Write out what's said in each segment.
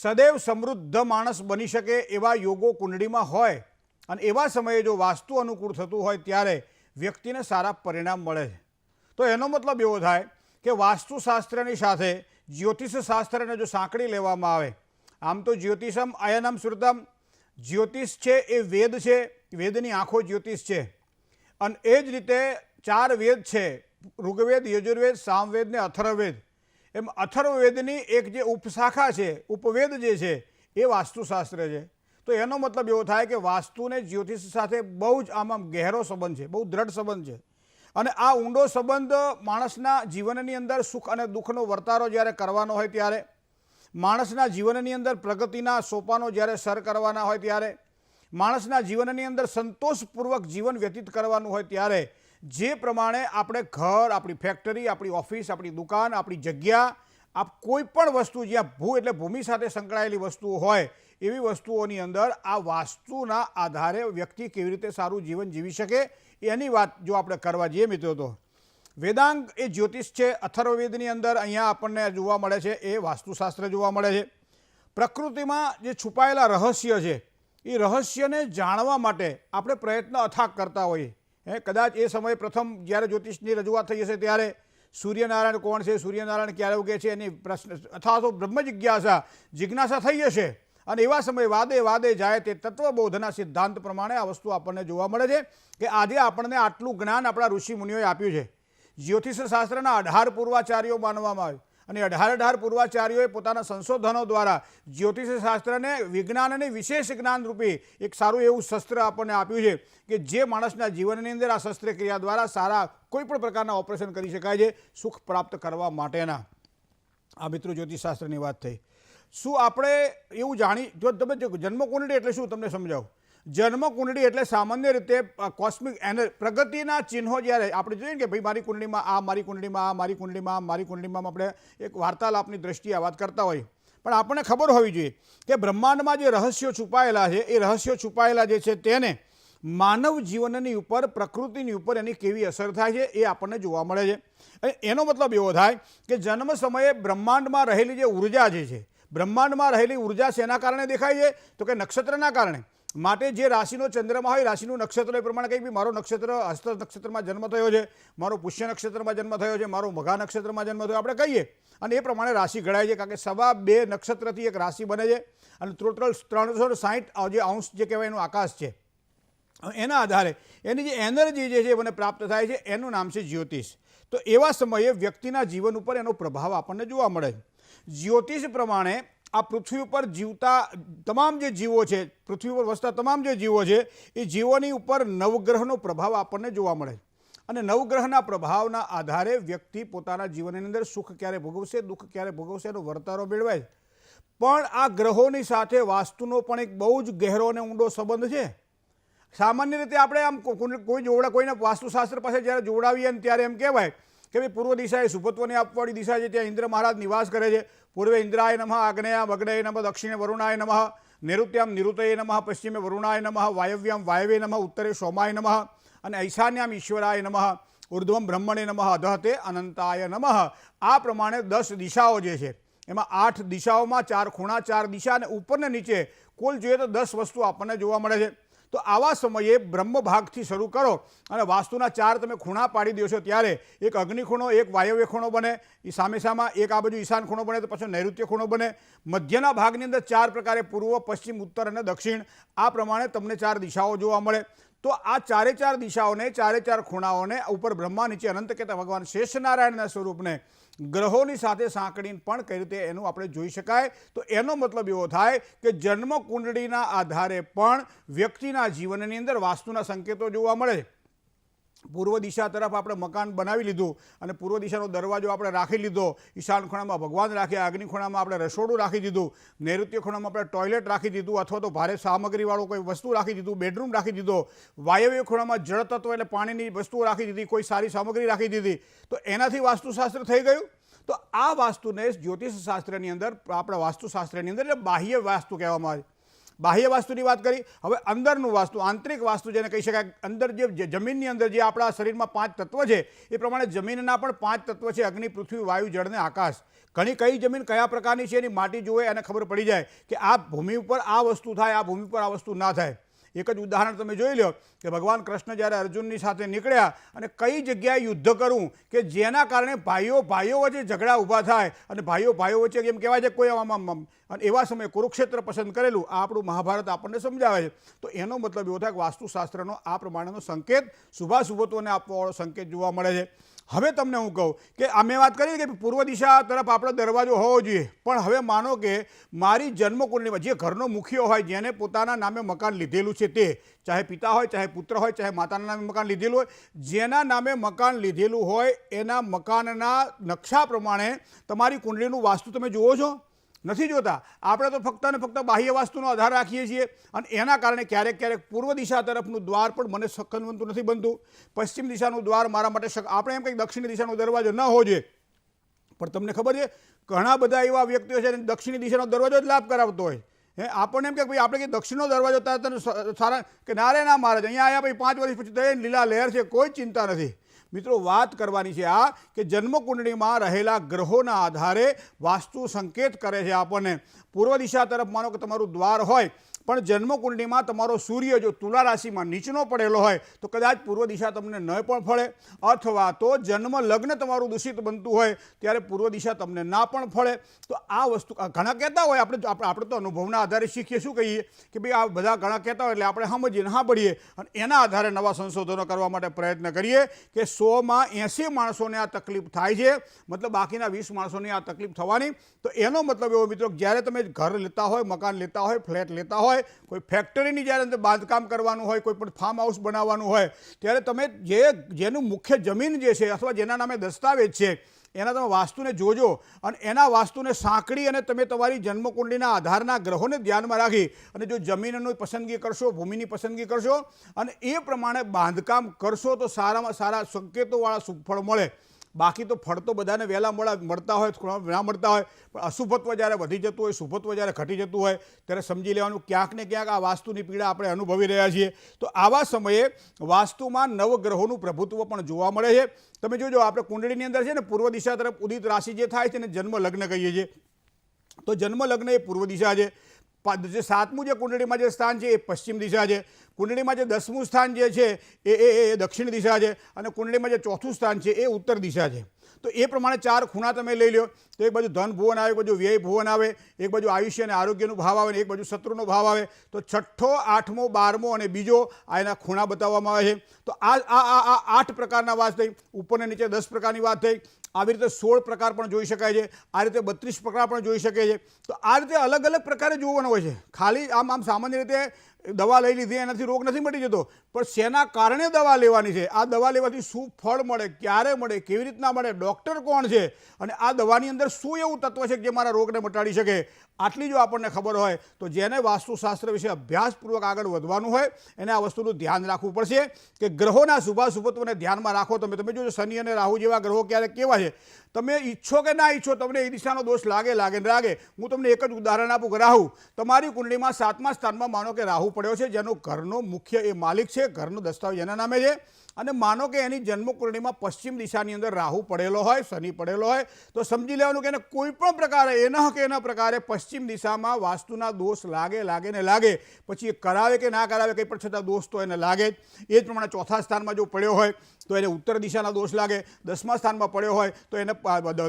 સદૈવ સમૃદ્ધ માણસ બની શકે એવા યોગો કુંડળીમાં હોય અને એવા સમયે જો વાસ્તુ અનુકૂળ થતું હોય ત્યારે વ્યક્તિને સારા પરિણામ મળે છે. તો એનો મતલબ એવો થાય કે વાસ્તુશાસ્ત્રની સાથે જ્યોતિષશાસ્ત્રને જો સાંકળી લેવામાં આવે, આમ તો જ્યોતિષમ અયનમ શ્રુતમ જ્યોતિષ છે એ વેદ છે, વેદની આંખો જ્યોતિષ છે. અને એ જ રીતે ચાર વેદ છે, ઋગ્વેદ, યજુર્વેદ, સામવેદ ને અથર્વવેદ. એમ અથર્વવેદની એક જે ઉપશાખા છે, ઉપવેદ જે છે, એ વાસ્તુશાસ્ત્ર છે. તો એનો મતલબ એવો થાય કે વાસ્તુને જ્યોતિષ સાથે બહુ જ આમાં ગહેરો સંબંધ છે, બહુ દ્રઢ સંબંધ છે. અને આ ઊંડો સંબંધ માણસના જીવનની અંદર સુખ અને દુઃખનો વર્તારો જ્યારે કરવાનો હોય ત્યારે, માણસના જીવનની અંદર પ્રગતિના સોપાનો જ્યારે સર કરવાના હોય ત્યારે, માણસના જીવનની અંદર સંતોષપૂર્વક જીવન વ્યતીત કરવાનું હોય ત્યારે જે પ્રમાણે આપણે ઘર, આપણી ફેક્ટરી, આપણી ઓફિસ, આપણી દુકાન, આપણી જગ્યા, આપ કોઈ પણ વસ્તુ જ્યાં ભૂ એટલે ભૂમિ સાથે સંકળાયેલી વસ્તુઓ હોય, એવી વસ્તુઓની અંદર આ વાસ્તુના આધારે વ્યક્તિ કેવી રીતે સારું જીવન જીવી શકે, એની વાત જો આપણે કરવા જઈએ મિત્રો તો. વેદાંગ એ જ્યોતિષ છે, અથર્વવેદની અંદર અહીંયા આપણને જોવા મળે છે, એ વાસ્તુશાસ્ત્ર જોવા મળે છે. પ્રકૃતિમાં જે છુપાયેલા રહસ્ય છે, એ રહસ્યને જાણવા માટે આપણે પ્રયત્ન અથાક કરતા હોઈએ. હે, કદાચ એ સમયે પ્રથમ જ્યારે જ્યોતિષની રજૂઆત થઈ હશે ત્યારે સૂર્યનારાયણ કોણ છે, સૂર્યનારાયણ ક્યારે ઉગે છે એની પ્રશ્ન અથવા તો બ્રહ્મ જિજ્ઞાસા જિજ્ઞાસા થઈ હશે અને એવા સમયે વાદે વાદે જાય તે તત્વબોધના સિદ્ધાંત પ્રમાણે આ વસ્તુ આપણને જોવા મળે છે કે આજે આપણને આટલું જ્ઞાન આપણા ઋષિ મુનિઓએ આપ્યું છે. જ્યોતિષ શાસ્ત્રના અઢાર પૂર્વાચાર્યો માનવામાં આવે અને અઢાર અઢાર પૂર્વાચાર્યોએ પોતાના સંશોધનો દ્વારા જ્યોતિષ શાસ્ત્રને અને વિશેષ જ્ઞાન રૂપી એક સારું એવું શસ્ત્ર આપણને આપ્યું છે કે જે માણસના જીવનની અંદર આ શસ્ત્રક્રિયા દ્વારા સારા કોઈપણ પ્રકારના ઓપરેશન કરી શકાય છે, સુખ પ્રાપ્ત કરવા માટેના. આ મિત્રો જ્યોતિષશાસ્ત્રની વાત થઈ. શું આપણે એવું જાણી, જો તમે જો જન્મકુંડળી એટલે શું, તમને સમજાવું? જન્મકુંડળી એટલે સામાન્ય રીતે કોસ્મિક એનર પ્રગતિના ચિહ્નો જ્યારે આપણે જોઈએ કે ભાઈ મારી કુંડળીમાં આ, મારી કુંડળીમાં આ, મારી કુંડળીમાં મારી કુંડળીમાં આપણે એક વાર્તાલાપની દ્રષ્ટિએ આ વાત કરતા હોય. પણ આપણને ખબર હોવી જોઈએ કે બ્રહ્માંડમાં જે રહસ્યો છુપાયેલા છે, એ રહસ્યો છુપાયેલા જે છે તેને માનવ જીવનની ઉપર, પ્રકૃતિની ઉપર એની કેવી અસર થાય છે એ આપણને જોવા મળે છે. એનો મતલબ એવો થાય કે જન્મ સમયે બ્રહ્માંડમાં રહેલી જે ઊર્જા જે છે, બ્રહ્માંડમાં રહેલી ઊર્જા શેના કારણે દેખાય છે? તો કે નક્ષત્રના કારણે. માટે જે રાશિનો ચંદ્રમાં હોય, રાશિનું નક્ષત્ર એ પ્રમાણે કંઈ બી, મારો નક્ષત્ર હસ્ત નક્ષત્રમાં જન્મ થયો છે, મારો પુષ્ય નક્ષત્રમાં જન્મ થયો છે, મારો મઘા નક્ષત્રમાં જન્મ થયો આપણે કહીએ. અને એ પ્રમાણે રાશિ ઘડાય છે, કારણ કે સવા બે નક્ષત્રથી એક રાશિ બને છે. અને ટોટલ ત્રણસો સાહીઠ જે અંશ જે કહેવાય એનું આકાશ છે. એના આધારે એની જે એનર્જી જે છે મને પ્રાપ્ત થાય છે, એનું નામ છે જ્યોતિષ. તો એવા સમયે વ્યક્તિના જીવન ઉપર એનો પ્રભાવ આપણને જોવા મળે છે. જ્યોતિષ પ્રમાણે આ પૃથ્વી ઉપર જીવતા તમામ જે જીવો છે, પૃથ્વી ઉપર વસતા તમામ જે જીવો છે, એ જીવોની ઉપર નવગ્રહનો પ્રભાવ આપણને જોવા મળે. અને નવગ્રહના પ્રભાવના આધારે વ્યક્તિ પોતાના જીવનની અંદર સુખ ક્યારે ભોગવશે, દુઃખ ક્યારે ભોગવશે એનો વર્તારો મેળવાય. પણ આ ગ્રહોની સાથે વાસ્તુનો પણ એક બહુ જ ગહેરો અને ઊંડો સંબંધ છે. સામાન્ય રીતે આપણે આમ કોઈ જોડા કોઈને વાસ્તુશાસ્ત્ર પાસે જ્યારે જોડાવીએ ને ત્યારે એમ કહેવાય કે ભાઈ પૂર્વ દિશા એ સુપત્વની આપવાળી દિશા છે, ત્યાં ઇન્દ્ર મહારાજ નિવાસ કરે છે. પૂર્વે ઇન્દ્રાય નમઃ આગ્નેયામ મગ્નય નમઃ, દક્ષિણે વરુણાય નમઃ નૈઋત્યામ નિરુતય નમઃ, પશ્ચિમે વરુણાય નમઃ, વાયવ્યામ વાયવે નમઃ, ઉત્તરે સોમાય નમઃ અને ઐશાન્યામ ઈશ્વરાય નમઃ, ઉર્ધ્વમ બ્રહ્મણે નમઃ, અધહતે અનંતાય નમઃ. આ પ્રમાણે દસ દિશાઓ જે છે, એમાં આઠ દિશાઓમાં ચાર ખૂણા, ચાર દિશા અને ઉપર ને નીચે કુલ જોઈએ તો દસ વસ્તુ આપણને જોવા મળે છે. તો આવા સમયે બ્રહ્મ ભાગથી શરૂ કરો અને વાસ્તુના ચાર તમે ખૂણા પાડી દો છો ત્યારે એક અગ્નિ ખૂણો, એક વાયવ્ય ખૂણો બને એ સામે સામા એક આ બાજુ ઈશાન ખૂણો બને, તો પછી નૈઋત્ય ખૂણો બને. મધ્યના ભાગની અંદર ચાર પ્રકારે પૂર્વ, પશ્ચિમ, ઉત્તર અને દક્ષિણ. આ પ્રમાણે તમને ચાર દિશાઓ જોવા મળે. તો આ ચારે ચાર દિશાઓને, ચારે ચાર ખૂણાઓને, ઉપર બ્રહ્મા, નીચે અનંત કહેતા ભગવાન શેષનારાયણના સ્વરૂપને ગ્રહોની સાથે સાંકળીને પણ કઈ રીતે એનું આપણે જોઈ શકાય? તો એનો મતલબ એવો થાય કે જન્મ કુંડળીના આધારે પણ વ્યક્તિના જીવનની અંદર વાસ્તુના સંકેતો જોવા મળે. છે પૂર્વ દિશા તરફ આપણે મકાન બનાવી લીધું અને પૂર્વ દિશાનો દરવાજો આપણે રાખી લીધો. ઈશાન ખૂણામાં ભગવાન રાખ્યા અગ્નિ ખૂણામાં આપણે રસોડું રાખી દીધું, નૈઋત્ય ખૂણામાં આપણે ટોયલેટ રાખી દીધું અથવા તો ભારે સામગ્રીવાળું કોઈ વસ્તુ રાખી દીધું, બેડરૂમ રાખી દીધો. વાયવ્ય ખૂણામાં જળ તત્વ એટલે પાણીની વસ્તુઓ રાખી દીધી, કોઈ સારી સામગ્રી રાખી દીધી. તો એનાથી વાસ્તુશાસ્ત્ર થઈ ગયું? તો આ વાસ્તુને જ્યોતિષશાસ્ત્રની અંદર, આપણા વાસ્તુશાસ્ત્રની અંદર એટલે બાહ્ય વાસ્તુ કહેવામાં આવે. બાહ્ય વાસ્તુની વાત કરી. હવે અંદરનું વાસ્તુ, આંતરિક વાસ્તુ જેને કહી શકાય, અંદર જે જમીનની અંદર જે આપણા શરીરમાં પાંચ તત્વ છે, એ પ્રમાણે જમીનના પણ પાંચ તત્વ છે, અગ્નિ, પૃથ્વી, વાયુ, જળ ને આકાશ. ઘણી કઈ જમીન કયા પ્રકારની છે એની માટી જોવે એને ખબર પડી જાય કે આ ભૂમિ ઉપર આ વસ્તુ થાય, આ ભૂમિ ઉપર આ વસ્તુ ના થાય. એક જ ઉદાહરણ તમે જોઈ લો કે ભગવાન કૃષ્ણ જ્યારે અર્જુનની સાથે નીકળ્યા અને કઈ જગ્યાએ યુદ્ધ કરવું કે જેના કારણે ભાઈઓ ભાઈઓ વચ્ચે ઝઘડા ઊભા થાય અને ભાઈઓ ભાઈઓ વચ્ચે એમ કહેવાય છે કોઈ આમ અને એવા સમયે કુરુક્ષેત્ર પસંદ કરેલું, આ આપણું મહાભારત આપણને સમજાવે છે. તો એનો મતલબ એવો થાય કે વાસ્તુશાસ્ત્રનો આ પ્રમાણેનો સંકેત શુભાશુભત્વને આપવાવાળો સંકેત જોવા મળે છે. હવે તમને હું કહું કે અમે વાત કરી કે પૂર્વ દિશા તરફ આપણો દરવાજો હોવો જોઈએ. પણ હવે માનો કે મારી જન્મકુંડલીમાં જે ઘરનો મુખ્ય હોય જેને પોતાના નામે મકાન લીધેલું છે તે, ચાહે પિતા હોય, ચાહે પુત્ર હોય, ચાહે માતાના નામે મકાન લીધેલું હોય, જેના નામે મકાન લીધેલું હોય એના મકાનના નકશા પ્રમાણે તમારી કુંડલીનું વાસ્તુ તમે જુઓ છો? નથી જોતા. આપણે તો ફક્ત અને ફક્ત બાહ્ય વાસ્તુનો આધાર રાખીએ છીએ અને એના કારણે ક્યારેક ક્યારેક પૂર્વ દિશા તરફનું દ્વાર પણ મને સખન બનતું નથી બનતું. પશ્ચિમ દિશાનું દ્વાર મારા માટે આપણે એમ કંઈક દક્ષિણ દિશાનો દરવાજો ન જોઈએ. પણ તમને ખબર છે, ઘણા બધા એવા વ્યક્તિઓ છે દક્ષિણ દિશાનો દરવાજો જ લાભ કરાવતો હોય. હે, આપણને એમ કે ભાઈ, આપણે કે દક્ષિણનો દરવાજો તારે તને સારા, કે ના રે ના મહારાજ, અહીંયા આવ્યા પછી પાંચ વર્ષ પછી તો લીલા લહેર છે, કોઈ ચિંતા નથી. મિત્રો, વાત કરવાની છે આ કે જન્મકુંડળીમાં રહેલા ગ્રહોના આધારે વાસ્તુ સંકેત કરે છે આપણને. પૂર્વ દિશા તરફ માનો કે તમારું દ્વાર હોય પણ જન્મકુંડલીમાં તમારો સૂર્ય જો તુલા રાશિમાં નીચનો પડેલો હોય, તો કદાચ પૂર્વ દિશા તમને ન પણ ફળે. અથવા તો જન્મ લગ્ન તમારું દૂષિત બનતું હોય, ત્યારે પૂર્વ દિશા તમને ના પણ ફળે. તો આ વસ્તુ ઘણા કહેતા હોય, આપણે આપણે તો અનુભવના આધારે શીખીએ શું કહીએ? કે ભાઈ આ બધા ઘણા કહેતા હોય એટલે આપણે સમજીએ સાંભળીએ અને એના આધારે નવા સંશોધનો કરવા માટે પ્રયત્ન કરીએ કે સોમાં એંસી માણસોને આ તકલીફ થાય છે. મતલબ બાકીના વીસ માણસોને આ તકલીફ થવાની. તો એનો મતલબ એવો મિત્રો જ્યારે તમે ઘર લેતા હોય, મકાન લેતા હોય, ફ્લેટ લેતા હોય કોઈ ફેક્ટરીની જ્યારે અંદર બાંધકામ કરવાનું હોય, કોઈ પણ ફાર્મ હાઉસ બનાવવાનું હોય, ત્યારે તમે જે, જેનું મુખ્ય જમીન જે છે અથવા જેના નામે દસ્તાવેજ છે, એના તમે વાસ્તુને જોજો અને એના વાસ્તુને સાંકળી અને તમે તમારી જન્મકુંડલીના આધારના ગ્રહોને ધ્યાનમાં રાખી અને જો જમીનની પસંદગી કરશો, ભૂમિની પસંદગી કરશો અને એ પ્રમાણે બાંધકામ કરશો તો સારામાં સારા સંકેતોવાળા સુફળ મળે. બાકી તો ફળ તો બધાને વહેલા મળા મળતા હોય ના મળતા હોય. પણ અશુભત્વ જ્યારે વધી જતું હોય, શુભત્વ જ્યારે ઘટી જતું હોય, ત્યારે સમજી લેવાનું ક્યાંક ને ક્યાંક આ વાસ્તુની પીડા આપણે અનુભવી રહ્યા છીએ. તો આવા સમયે વાસ્તુમાં નવગ્રહોનું પ્રભુત્વ પણ જોવા મળે છે. તમે જોજો, આપણે કુંડળીની અંદર છે ને, પૂર્વ દિશા તરફ ઉદિત રાશિ જે થાય છે ને, જન્મ લગ્ન કહીએ છીએ. તો જન્મ લગ્ન એ પૂર્વ દિશા છે. જે સાતમું જે કુંડળીમાં જે સ્થાન છે એ પશ્ચિમ દિશા છે. કુંડળીમાં જે દસમું સ્થાન જે છે એ એ દક્ષિણ દિશા છે અને કુંડળીમાં જે ચોથું સ્થાન છે એ ઉત્તર દિશા છે. તો એ પ્રમાણે ચાર ખૂણા તમે લઈ લો તો એક બાજુ ધન ભુવન આવે, એક બાજુ વ્યય ભુવન આવે, એક બાજુ આયુષ્ય અને આરોગ્યનો ભાવ આવે એક બાજુ શત્રુનો ભાવ આવે. તો છઠ્ઠો, આઠમો, બારમો અને બીજો આ એના ખૂણા બતાવવામાં આવે છે. તો આ આ આ આઠ પ્રકારના વાત થઈ. ઉપર નીચે દસ પ્રકારની વાત થઈ. આવી રીતે સોળ પ્રકાર પણ જોઈ શકાય છે. આ રીતે બત્રીસ પ્રકાર પણ જોઈ શકે છે. તો આ રીતે અલગ અલગ પ્રકારે જોવાનો હોય છે. ખાલી આમ આમ સામાન્ય રીતે દવા લઈ લીધી, એનાથી રોગ નથી મટી જતો. પણ શેના કારણે દવા લેવાની છે? આ દવા લેવાથી શું ફળ મળે, ક્યારે મળે, કેવી રીતના મળે, ડૉક્ટર કોણ છે? અને આ દવાની અંદર શું એવું તત્વ છે જે મારા રોગને મટાડી શકે? આટલી જો આપણને ખબર હોય, તો જેને વાસ્તુશાસ્ત્ર વિશે અભ્યાસપૂર્વક આગળ વધવાનું હોય, એને આ વસ્તુનું ધ્યાન રાખવું પડશે કે ગ્રહોના શુભાશુભત્વને ધ્યાનમાં રાખો. તમે તમે જોજો, શનિ અને રાહુ જેવા ગ્રહો ક્યારેક કેવા છે? તમે ઈચ્છો કે ના ઈચ્છો, તમને એ દિશાનો દોષ લાગે લાગે ને લાગે. હું તમને એક જ ઉદાહરણ આપું કે રાહુ, તમારી કુંડળીમાં સાતમા સ્થાનમાં માનો કે રાહુ પડ્યો છે, જેનો ઘરનો મુખ્ય એ માલિક છે, ઘરનો દસ્તાવેજ એના નામે છે. અને માનો કે એની જન્મકુંડળીમાં પશ્ચિમ દિશાની અંદર રાહુ પડેલો હોય, શનિ પડેલો હોય, તો સમજી લેવાનું કે એને કોઈ પણ પ્રકારે એના કે એના પ્રકારે પશ્ચિમ દિશામાં વાસ્તુના દોષ લાગે લાગે ને લાગે. પછી એ કરાવે કે ના કરાવે, કંઈ પણ છતાં દોષ તો એને લાગે જ. એ જ પ્રમાણે ચોથા સ્થાનમાં જો પડ્યો હોય તો એને ઉત્તર દિશાના દોષ લાગે, દસમા સ્થાનમાં પડ્યો હોય તો એને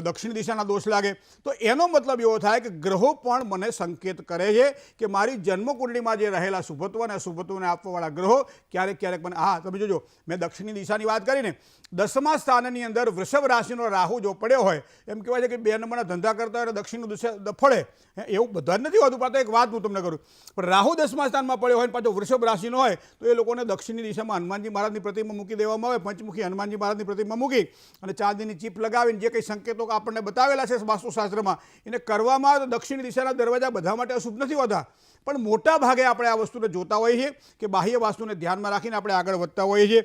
દક્ષિણ દિશાના દોષ લાગે. તો એનો મતલબ એવો થાય કે ગ્રહો પણ મને સંકેત કરે છે કે મારી જન્મકુંડળીમાં જે રહેલા શુભત્વ અને અશુભત્વને આપવાવાળા ગ્રહો ક્યારેક ક્યારેક મને, હા, તમે જોજો, મેં દક્ષિણની દિશાની વાત કરીને દસમા સ્થાનની અંદર વૃષભ રાશિનો રાહુ જો પડ્યો હોય, એમ કહેવાય છે કે બે નંબરના ધંધા કરતા હોય દક્ષિણનું દિશા ફળે. એવું બધા નથી હોતું. પણ એક વાત હું તમને કરું. પણ રાહુ દસમા સ્થાનમાં પડ્યો હોય પાછો વૃષભ રાશિનો હોય, તો એ લોકોને દક્ષિણની દિશામાં હનુમાનજી મહારાજની પ્રતિમા મૂકી દેવામાં આવે, પંચમુખી હનુમાનજી મહારાજની પ્રતિમા મૂકી અને ચાંદીની ચીપ લગાવીને જે કંઈ સંકેતો આપણને બતાવેલા છે વાસ્તુશાસ્ત્રમાં, એને કરવામાં આવે તો દક્ષિણ દિશાના દરવાજા બધા માટે અશુભ નથી હોતા. પણ મોટા ભાગે આપણે આ વસ્તુને જોતા હોઈએ છીએ કે બાહ્ય વાસ્તુને ધ્યાનમાં રાખીને આપણે આગળ વધતા હોઈએ છીએ.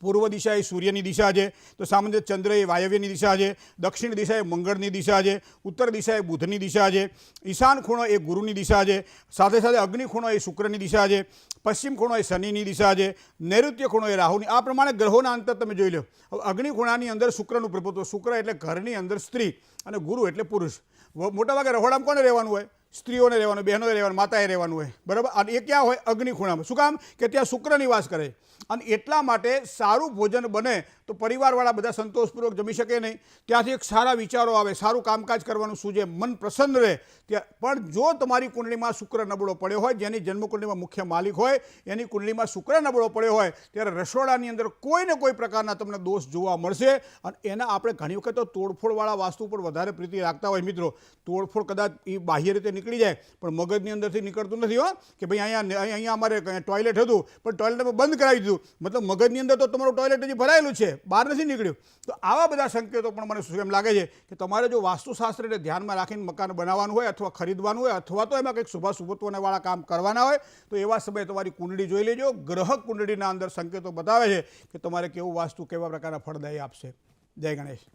પૂર્વ દિશા એ સૂર્યની દિશા છે, તો સામાન્ય ચંદ્ર એ વાયવ્યની દિશા છે, દક્ષિણ દિશા એ મંગળની દિશા છે, ઉત્તર દિશા એ બુધની દિશા છે, ઈશાન ખૂણો એ ગુરુની દિશા છે, સાથે સાથે અગ્નિ ખૂણો એ શુક્રની દિશા છે, પશ્ચિમ ખૂણો એ શનિની દિશા છે, નૈઋત્ય ખૂણો એ રાહુની, આ પ્રમાણે ગ્રહોના અંતર તમે જોઈ લો. હવે અગ્નિ ખૂણાની અંદર શુક્રનું પ્રભુત્વ, શુક્ર એટલે ઘરની અંદર સ્ત્રી અને ગુરુ એટલે પુરુષ. મોટાભાગે રહોડામાં કોને રહેવાનું હોય? સ્ત્રીઓને રહેવાનું બહેનોએ રહેવાનું, માતાએ રહેવાનું હોય. બરાબર? અને એ ક્યાં હોય? અગ્નિ ખૂણામાં શું કામ? કે ત્યાં શુક્ર નિવાસ કરે. અને એટલા માટે સારું ભોજન બને તો પરિવારવાળા બધા સંતોષપૂર્વક જમી શકે નહીં. ત્યાંથી એક સારા વિચારો આવે, સારું કામકાજ કરવાનું સૂજે, મન પ્રસન્ન રહે. ત્યાં, પણ જો તમારી કુંડળીમાં શુક્ર નબળો પડ્યો હોય, જેની જન્મકુંડળીમાં મુખ્ય માલિક હોય, એની કુંડળીમાં શુક્ર નબળો પડ્યો હોય, ત્યારે રસોડાની અંદર કોઈ ને કોઈ પ્રકારના તમને દોષ જોવા મળશે. અને એના આપણે ઘણી વખત તો તોડફોડવાળા વાસ્તુ પર વધારે પ્રીતિ રાખતા હોય મિત્રો. તોડફોડ કદાચ એ બાહ્ય રીતે નીકળી જાય, પણ મગજની અંદરથી નીકળતું નથી હો, કે ભાઈ અહીંયા અહીંયા અમારે ટોયલેટ હતું, પણ ટોયલેટ અમે બંધ કરાવી દીધું. મતલબ મગજની અંદર તો તમારું ટોયલેટ હજી ભરાયેલું છે. બહાર નથી નીકળ્યું. તો આવા બધા સંકેતો પણ મને શું એમ લાગે છે કે તમારે જો વાસ્તુશાસ્ત્રને ધ્યાનમાં રાખીને મકાન બનાવવાનું હોય અથવા ખરીદવાનું હોય અથવા તો એમાં કંઈક શુભાશુભત્વને વાળા કામ કરવાના હોય, તો એવા સમયે તમારી કુંડળી જોઈ લેજો. ગ્રહ કુંડળીના અંદર સંકેતો બતાવે છે કે તમારે કેવું વાસ્તુ કેવા પ્રકારના ફળદાયી આપશે. જય ગણેશ.